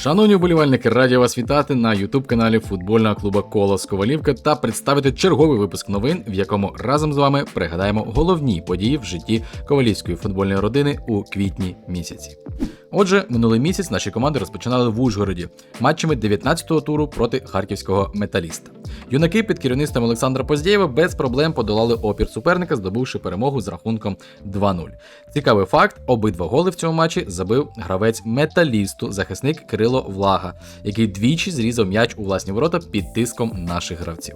Шановні вболівальники, раді вас вітати на ютуб каналі футбольного клубу Колос Ковалівка та представити черговий випуск новин, в якому разом з вами пригадаємо головні події в житті ковалівської футбольної родини у квітні місяці. Отже, минулий місяць наші команди розпочинали в Ужгороді матчами 19-го туру проти харківського металіста. Юнаки під керівництвом Олександра Поздєєва без проблем подолали опір суперника, здобувши перемогу з рахунком 2-0. Цікавий факт: обидва голи в цьому матчі забив гравець металісту, захисник Кирило Влага, який двічі зрізав м'яч у власні ворота під тиском наших гравців.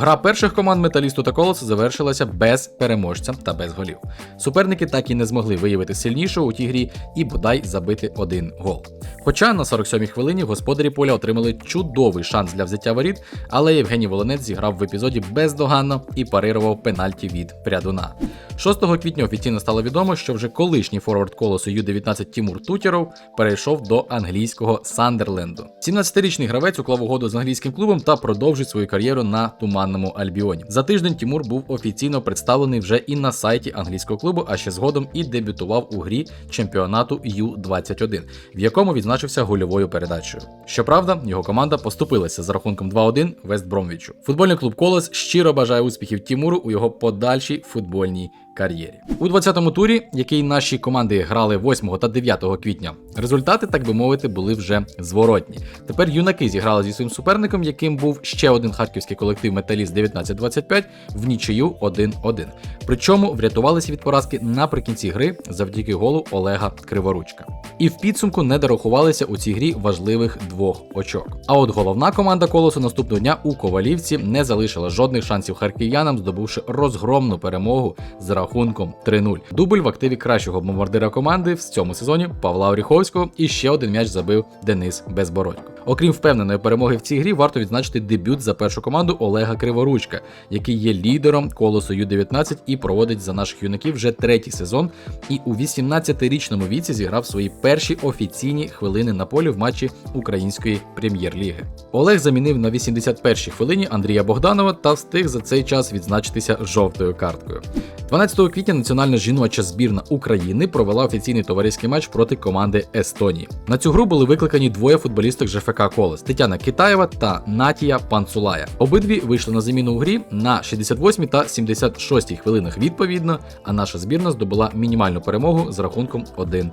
Гра перших команд металісту та колос завершилася без переможця та без голів. Суперники так і не змогли виявити сильнішого у тій грі і бодай забити один гол. Хоча на 47-й хвилині господарі поля отримали чудовий шанс для взяття воріт, але Євгеній Волонець зіграв в епізоді бездоганно і парирував пенальті від прядуна. 6 квітня офіційно стало відомо, що вже колишній форвард колосу Ю-19 Тімур Тутєров перейшов до англійського Сандерленду. 17-річний гравець уклав угоду з англійським клубом та продовжить свою кар'єру на туманному Альбіоні. За тиждень Тімур був офіційно представлений вже і на сайті англійського клубу, а ще згодом і дебютував у грі чемпіонату Ю-21, в якому відзначився гольовою передачею. Щоправда, його команда поступилася за рахунком 2-1 Вест Бромвічу. Футбольний клуб Колос щиро бажає успіхів Тімуру у його подальшій футбольній кар'єрі. У 20-му турі, який наші команди грали 8 та 9 квітня, результати, так би мовити, були вже зворотні. Тепер юнаки зіграли зі своїм суперником, яким був ще один харківський колектив Металіст 1925 в нічию 1-1. Причому врятувалися від поразки наприкінці гри завдяки голу Олега Криворучка. І в підсумку не дорахувалися у цій грі важливих двох очок. А от головна команда колосу наступного дня у Ковалівці не залишила жодних шансів харків'янам, здобувши розгромну перемогу з рахунком 3-0. Дубль в активі кращого бомбардира команди в цьому сезоні Павла Оріховського і ще один м'яч забив Денис Безбородько. Окрім впевненої перемоги в цій грі, варто відзначити дебют за першу команду Олега Криворучка, який є лідером колосу Ю-19 і проводить за наших юнаків вже третій сезон. І у 18-річному віці зіграв свої перші офіційні хвилини на полі в матчі української прем'єр-ліги. Олег замінив на 81-й хвилині Андрія Богданова та встиг за цей час відзначитися жовтою карткою. 12 квітня національна жіноча збірна України провела офіційний товариський матч проти команди Естонії. На цю гру були викликані двоє футболісток ЖФК Колес Тетяна Китаєва та Натія Панцулая. Обидві вийшли на заміну у грі на 68 та 76 хвилинах відповідно, а наша збірна здобула мінімальну перемогу з рахунком 1-0.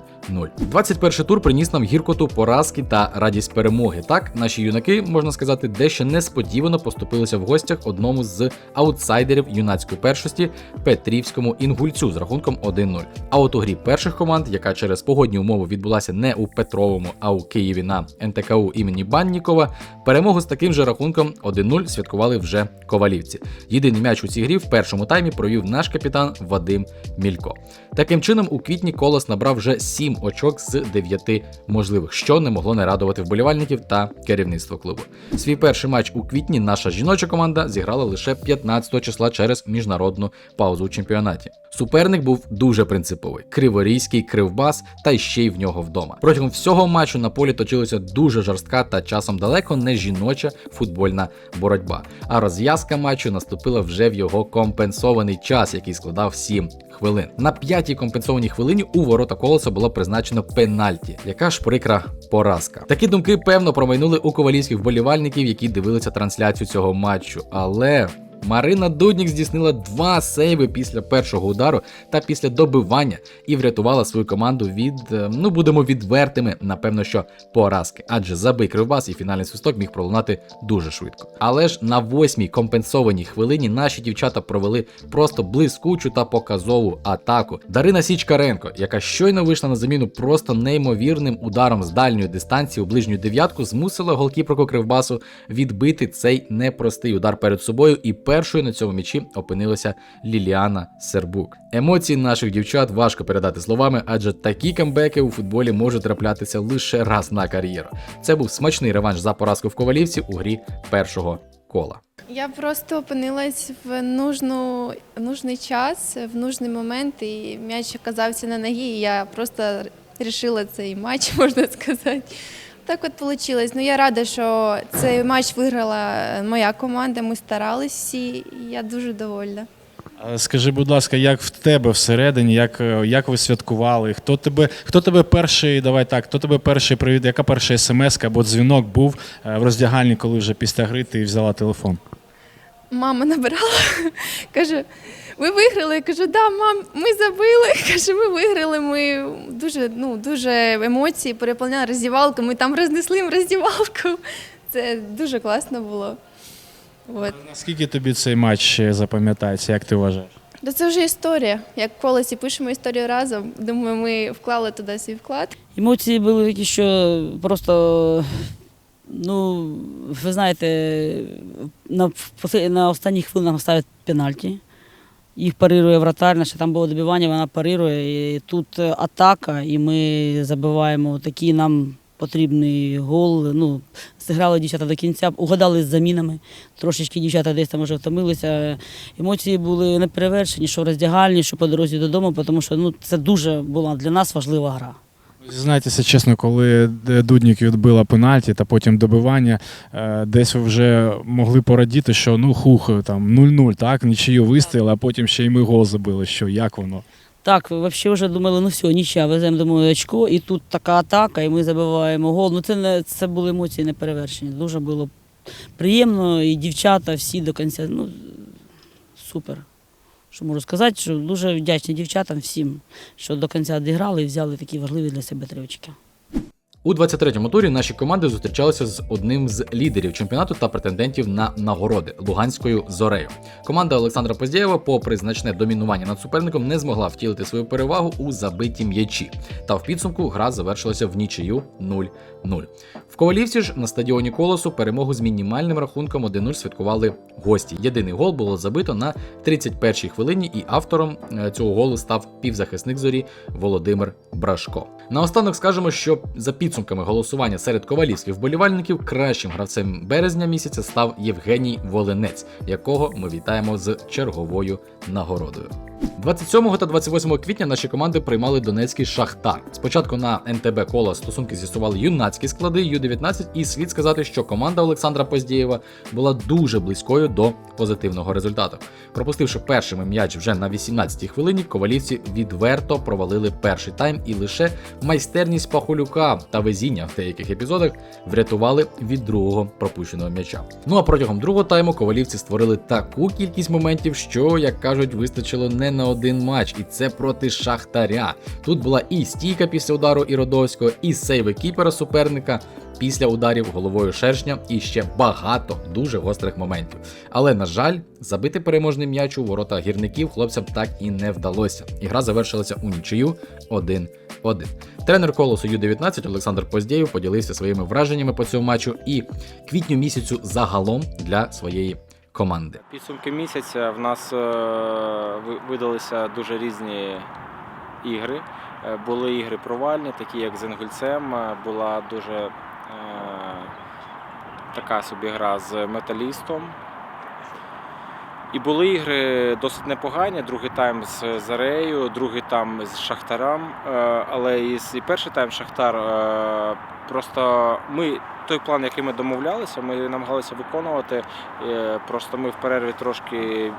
21 тур приніс нам гіркоту поразки та радість перемоги. Так, наші юнаки, можна сказати, дещо несподівано поступилися в гостях одному з аутсайдерів юнацької першості Петрівському інгульцю з рахунком 1-0. А от у грі перших команд, яка через погодні умови відбулася не у Петровому, а у Києві на НТКУ імені Баннікова, перемогу з таким же рахунком 1-0 святкували вже ковалівці. Єдиний м'яч у цій грі в першому таймі провів наш капітан Вадим Мілько. Таким чином, у квітні колос набрав вже 7 очок з 9 можливих, що не могло не радувати вболівальників та керівництво клубу. Свій перший матч у квітні наша жіноча команда зіграла лише 15 числа через міжнародну паузу у чемпіонаті. Суперник був дуже принциповий: криворізький кривбас, та ще й в нього вдома. Протягом всього матчу на полі точилася дуже жорстка та часом далеко не жіноча футбольна боротьба. А розв'язка матчу наступила вже в його компенсований час, який складав 7 хвилин. На п'ятій компенсованій хвилині у ворота колеса було призначено пенальті. Яка ж прикра поразка. Такі думки певно промайнули у ковалівських вболівальників, які дивилися трансляцію цього матчу. Але Марина Дуднік здійснила два сейви після першого удару та після добивання і врятувала свою команду від, е, ну будемо відвертими, напевно, що поразки. Адже забий кривбас і фінальний свисток міг пролунати дуже швидко. Але ж на восьмій компенсованій хвилині наші дівчата провели просто блискучу та показову атаку. Дарина Січкаренко, яка щойно вийшла на заміну просто неймовірним ударом з дальньої дистанції у ближню дев'ятку, змусила голкіперку кривбасу відбити цей непростий удар перед собою і першою на цьому м'ячі опинилася Ліліана Сербук. Емоції наших дівчат важко передати словами, адже такі камбеки у футболі можуть траплятися лише раз на кар'єру. Це був смачний реванш за поразку в Ковалівці у грі першого кола. Я просто опинилась в нужну, нужний час, в нужний момент, і м'яч оказався на ногі, і я просто вирішила цей матч, можна сказати. Так от вийшло. Ну, я рада, що цей матч виграла моя команда, ми старались всі, і я дуже довольна. Скажи, будь ласка, як в тебе всередині, як, е, як ви святкували? Хто тебе, хто тебе перший, давай так, хто тебе перший привід, яка перша смс або дзвінок був е, в роздягальні, коли вже після гри ти взяла телефон? Мама набирала, каже, ви виграли. Я кажу, да, мам, ми забили. Каже, ми виграли. Ми дуже, ну, дуже емоції переповняли роздівалку. Ми там рознесли їм роздівалку. Це дуже класно було. От. Наскільки тобі цей матч запам'ятається, як ти вважаєш? Та це вже історія. Як в колесі пишемо історію разом. Думаю, ми вклали туди свій вклад. Емоції були такі, що просто, ну, ви знаєте, на, на останніх хвилинах ставлять пенальті. Їх парирує вратар, наше там було добивання, вона парирує. І тут атака, і ми забиваємо такий нам потрібний гол. Ну, зіграли дівчата до кінця, угадали з замінами. Трошечки дівчата десь там вже втомилися. Емоції були неперевершені, що в роздягальні, що по дорозі додому, тому що ну, це дуже була для нас важлива гра. Зізнайтеся чесно, коли Д- Дудник відбила пенальті та потім добивання, е, десь ви вже могли порадіти, що ну хух, там 0-0, так, нічию вистояли, а потім ще й ми гол забили. Що, як воно? Так, взагалі вже думали, ну все, нічия, веземо думаю, очко, і тут така атака, і ми забиваємо гол. Ну це не це були емоції неперевершені. Дуже було приємно, і дівчата всі до кінця. Ну супер. Що можу сказати, що дуже вдячні дівчатам всім, що до кінця діграли і взяли такі важливі для себе три очки. У 23-му турі наші команди зустрічалися з одним з лідерів чемпіонату та претендентів на нагороди Луганською зорею. Команда Олександра Поздєєва, попри значне домінування над суперником, не змогла втілити свою перевагу у забиті м'ячі. Та в підсумку гра завершилася в нічию 0-0. Ковалівці ж на стадіоні Колосу перемогу з мінімальним рахунком 1-0 святкували гості. Єдиний гол було забито на 31-й хвилині, і автором е, цього голу став півзахисник зорі Володимир Брашко. Наостанок скажемо, що за підсумками голосування серед ковалівських вболівальників кращим гравцем березня місяця став Євгеній Волинець, якого ми вітаємо з черговою нагородою. 27 та 28 квітня наші команди приймали Донецький Шахтар. Спочатку на НТБ кола стосунки з'ясували юнацькі склади Ю-19, і слід сказати, що команда Олександра Поздєєва була дуже близькою до позитивного результату. Пропустивши першими м'яч вже на 18-й хвилині, ковалівці відверто провалили перший тайм і лише майстерність Пахулюка та везіння в деяких епізодах врятували від другого пропущеного м'яча. Ну а протягом другого тайму ковалівці створили таку кількість моментів, що, як кажуть, вистачило не на один матч, і це проти Шахтаря. Тут була і стійка після удару Іродовського, і сейви кіпера суперника після ударів головою шершня, і ще багато дуже гострих моментів. Але на жаль, забити переможний м'яч у ворота гірників хлопцям так і не вдалося. І гра завершилася у нічию 1-1. Тренер колосу Ю-19 Олександр Поздєєв поділився своїми враженнями по цьому матчу і квітню місяцю загалом для своєї команди. Підсумки місяця в нас е, видалися дуже різні ігри. Е, Були ігри провальні, такі як з Інгульцем, е, була дуже така собі гра з металістом. І були ігри досить непогані. Другий тайм з Зарею, другий тайм з Шахтарем. Е, Але і перший тайм Шахтар е, просто ми той план, який ми домовлялися, ми намагалися виконувати. Е, Просто ми в перерві трошки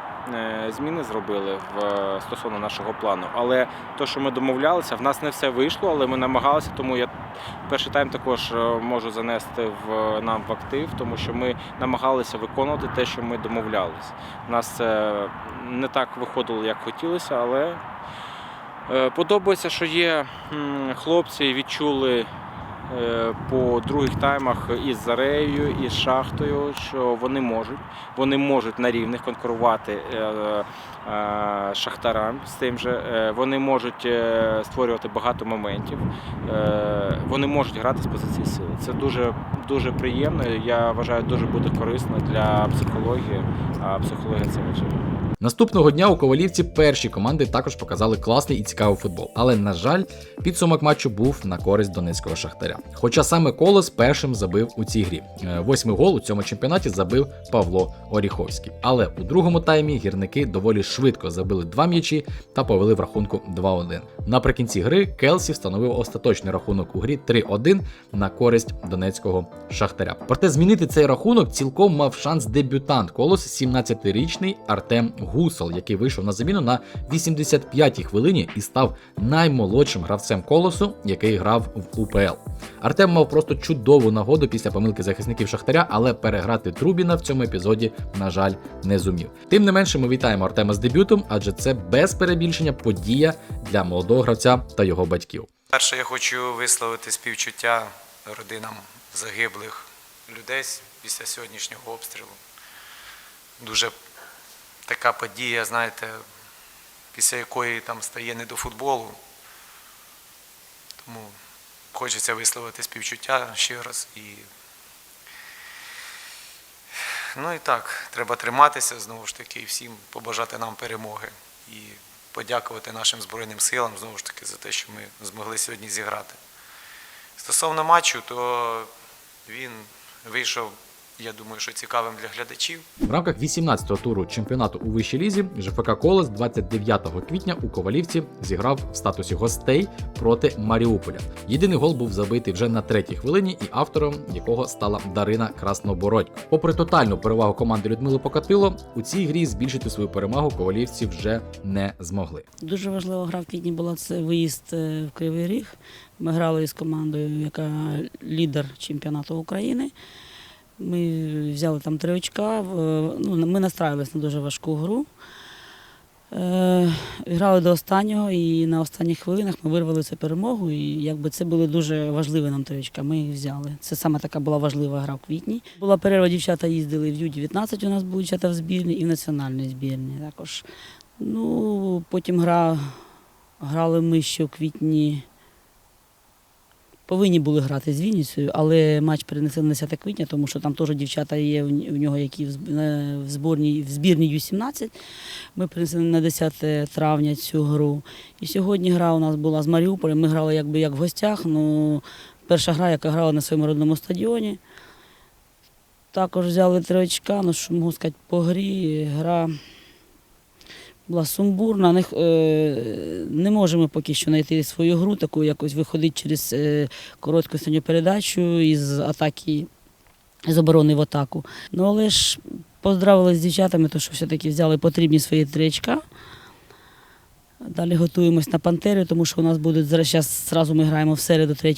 зміни зробили в стосовно нашого плану. Але то, що ми домовлялися, в нас не все вийшло, але ми намагалися, тому я перший тайм також можу занести в нам в актив, тому що ми намагалися виконувати те, що ми домовлялися. Нас це не так виходило, як хотілося, але е, подобається, що є хлопці, відчули е, по других таймах із Зарею, із Шахтою, що вони можуть. Вони можуть на рівних конкурувати е, Шахтарам з тим же. Вони можуть створювати багато моментів. Вони можуть грати з позиції сили. Це дуже, дуже приємно. Я вважаю, дуже буде корисно для психології, а психологія це важливо. Наступного дня у Ковалівці перші команди також показали класний і цікавий футбол. Але, на жаль, підсумок матчу був на користь донецького шахтаря. Хоча саме Колос першим забив у цій грі. Е, Восьмий гол у цьому чемпіонаті забив Павло Оріховський. Але у другому таймі гірники доволі швидко забили два м'ячі та повели в рахунку 2-1. Наприкінці гри Келсі встановив остаточний рахунок у грі 3-1 на користь донецького шахтаря. Проте змінити цей рахунок цілком мав шанс дебютант Колос 17-річний Артем Гусол, який вийшов на заміну на 85-й хвилині і став наймолодшим гравцем колосу, який грав в УПЛ. Артем мав просто чудову нагоду після помилки захисників Шахтаря, але переграти Трубіна в цьому епізоді, на жаль, не зумів. Тим не менше, ми вітаємо Артема з дебютом, адже це без перебільшення подія для молодого гравця та його батьків. Перше, я хочу висловити співчуття родинам загиблих людей після сьогоднішнього обстрілу. Дуже така подія, знаєте, після якої там стає не до футболу. Тому хочеться висловити співчуття ще раз. І... Ну і так, треба триматися знову ж таки і всім побажати нам перемоги. І подякувати нашим Збройним силам знову ж таки за те, що ми змогли сьогодні зіграти. Стосовно матчу, то він вийшов, я думаю, що цікавим для глядачів. В рамках 18-го туру чемпіонату у вищій лізі ЖФК Колос 29 квітня у Ковалівці зіграв в статусі гостей проти Маріуполя. Єдиний гол був забитий вже на третій хвилині, і автором якого стала Дарина Краснобородько. Попри тотальну перевагу команди Людмили Покатило, у цій грі збільшити свою перемагу ковалівці вже не змогли. Дуже важлива гра в квітні була це виїзд е, в Кривий Ріг. Ми грали із командою, яка лідер чемпіонату України. Ми взяли там три очка. Ну, ми настраювалися на дуже важку гру. Е, грали до останнього, і на останніх хвилинах ми вирвали цю перемогу. І якби це були дуже важливі нам три очка. Ми їх взяли. Це саме така була важлива гра в квітні. Була перерва, дівчата їздили в Ю-19, у нас були дівчата в збірні і в національній збірні також. Ну, потім гра, грали ми ще в квітні. Повинні були грати з Вінницею, але матч перенесли на 10 квітня, тому що там теж дівчата є в нього, які в в зборній в збірній Ю-17. Ми перенесли на 10 травня цю гру. І сьогодні гра у нас була з Маріуполем. Ми грали якби як в гостях. Ну, перша гра, яка грала на своєму родному стадіоні. Також взяли три очка, ну що можу сказати, по грі гра була сумбурна. Не, не можемо поки що знайти свою гру, таку якось виходить через е, коротку синю передачу із атаки, з оборони в атаку. Ну але ж поздравили з дівчатами, тому що все-таки взяли потрібні свої три очка. Далі готуємось на Пантери, тому що у нас будуть зараз зразу ми граємо в середу 3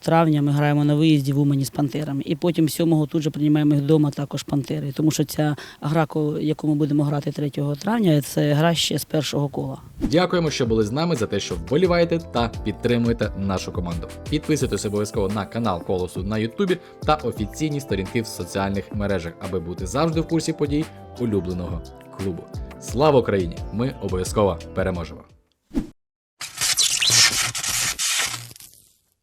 травня. Ми граємо на виїзді в Умані з Пантерами. І потім 7-го тут же приймаємо їх вдома також Пантери. Тому що ця гра, яку ми будемо грати 3 травня, це гра ще з першого кола. Дякуємо, що були з нами за те, що вболіваєте та підтримуєте нашу команду. Підписуйтесь обов'язково на канал Колосу на Ютубі та офіційні сторінки в соціальних мережах, аби бути завжди в курсі подій улюбленого клубу. Слава Україні! Ми обов'язково переможемо!